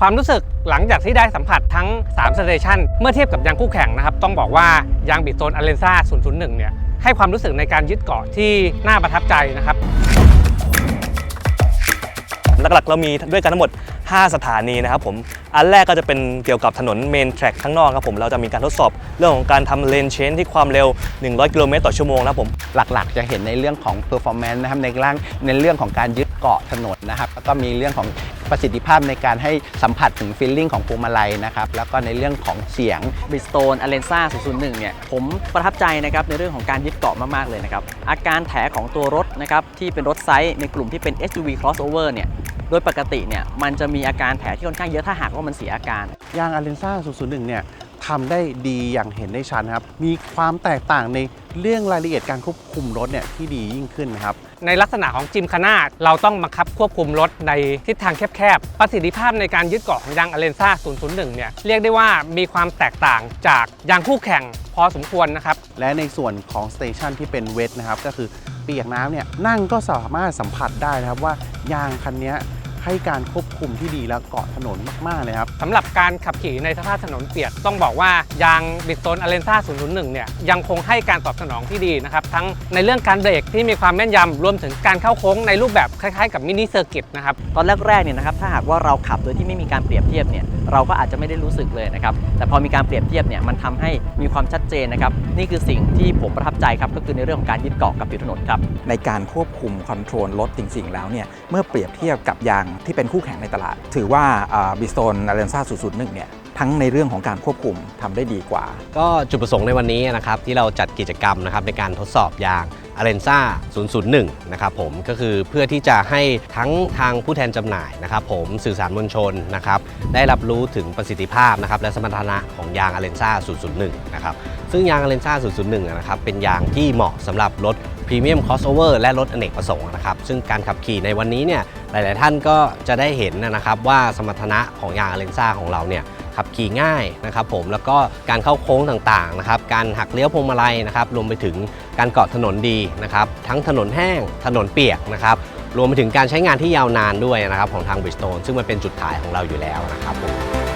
ความรู้สึกหลังจากที่ได้สัมผัสทั้ง3สเตชันเมื่อเทียบกับยางคู่แข่งนะครับ ต้องบอกว่ายางบิดโซนอเลนซ่า001 เนี่ย ให้ความรู้สึกในการยึดเกาะที่น่าประทับใจนะครับ หลักๆ เรามีด้วยกันทั้งหมด 5 สถานีนะครับผม อันแรกก็จะเป็นเกี่ยวกับถนนเมนแทร็กข้างนอกครับผม เราจะมีการทดสอบเรื่องของการทำเลนเชนที่ความเร็ว 100 กิโลเมตรต่อชั่วโมงนะครับผม หลักๆ จะเห็นในเรื่องของ performance นะครับในร่างในเรื่องของการยึดเกาะถนนนะครับแล้วก็มีเรื่องของประสิทธิภาพในการให้สัมผัสถึง feeling ของพวงมาลัยนะครับแล้วก็ในเรื่องของเสียง Bridgestone Alenza 001 เนี่ย ผมประทับใจนะครับในเรื่องของการยึดเกาะมาก ๆ เลยนะครับ อาการแถของตัวรถนะครับที่เป็นรถไซส์ในกลุ่มที่เป็น SUV crossover เนี่ย โดยปกติเนี่ยมันจะมีอาการแผลที่ค่อนข้างเยอะถ้าหากว่ามันเสียอาการยางอาเลนซ่า001เนี่ย ทำได้ดีอย่างเห็นได้ชัดนะครับ มีความแตกต่างในเรื่องรายละเอียดการควบคุมรถเนี่ยที่ดียิ่งขึ้นนะครับ ในลักษณะของจิมคาน่าเราต้องบังคับควบคุมรถในทิศทางแคบๆ ประสิทธิภาพในการยึดเกาะของยางอเลนซ่า 001 เนี่ยเรียกได้ว่ามีความแตกต่างจากยางคู่แข่งพอสมควรนะครับ และในส่วนของสเตชันที่เป็นเวทนะครับก็คือเปียกน้ำเนี่ยนั่งก็สามารถสัมผัสได้นะครับว่ายางคันเนี้ย ให้การควบคุมที่ดีและเกาะถนนมากๆเลยครับ สำหรับการขับขี่ในสภาพถนนเปียกต้องบอกว่ายางบิดโซนอเลนซ่า001 เนี่ยยังคงให้การตอบสนองที่ดีนะครับ ทั้งในเรื่องการเบรกที่มีความแม่นยำรวมถึงการเข้าโค้งในรูปแบบคล้ายๆกับมินิเซอร์กิตนะครับ ตอนแรกๆเนี่ยนะครับถ้าหากว่าเราขับโดยที่ไม่มีการเปรียบเทียบเนี่ยเราก็อาจจะไม่ได้รู้สึกเลยนะครับแต่พอมีการเปรียบเทียบเนี่ยมันทำให้มีความชัดเจนนะครับนี่คือสิ่งที่ผมประทับใจครับก็คือในเรื่องของการยึดเกาะกับผิวถนนครับ ในการควบคุมคอนโทรลรถจริงๆแล้วเนี่ยเมื่อเปรียบเทียบกับยางที่เป็นคู่แข่งในตลาด ถือว่าบิสโตนอาเลนซ่า001เนี่ยทั้งในเรื่องของการควบคุมทำได้ดีกว่า ก็จุดประสงค์ในวันนี้นะครับที่เราจัดกิจกรรมนะครับในการทดสอบยาง a l e n z a 001 นะครับผมก็คือเพื่อที่จะให้ทั้งทางผู้แทนจำหน่ายนะครับผมสื่อสารมวลชนนะครับได้รับรู้ถึงประสิทธิภาพนะครับและสมรรถนะของยาง a l e n z a 001 นะครับซึ่งยาง a l e n z a 001 นะครับเป็นยางที่เหมาะสำหรับรถพรีเมียมคอสโอเวอร์และรถอเนกประสงค์นะครับ ซึ่งการขับขี่ในวันนี้เนี่ยหลาย ๆ ท่านก็จะได้เห็นนะครับว่าสมรรถนะของยาง a l e n z a ของเราเนี่ยขับขี่ง่ายนะครับผมแล้วก็การเข้าโค้งต่างๆนะครับการหักเลี้ยวพวงมาลัยนะครับรวมไปถึงการเกาะถนนดีนะครับทั้งถนนแห้งถนนเปียกนะครับรวมไปถึงการใช้งานที่ยาวนานด้วยนะครับของทาง Bridgestone ซึ่งมันเป็นจุดขายของเราอยู่แล้วนะครับผม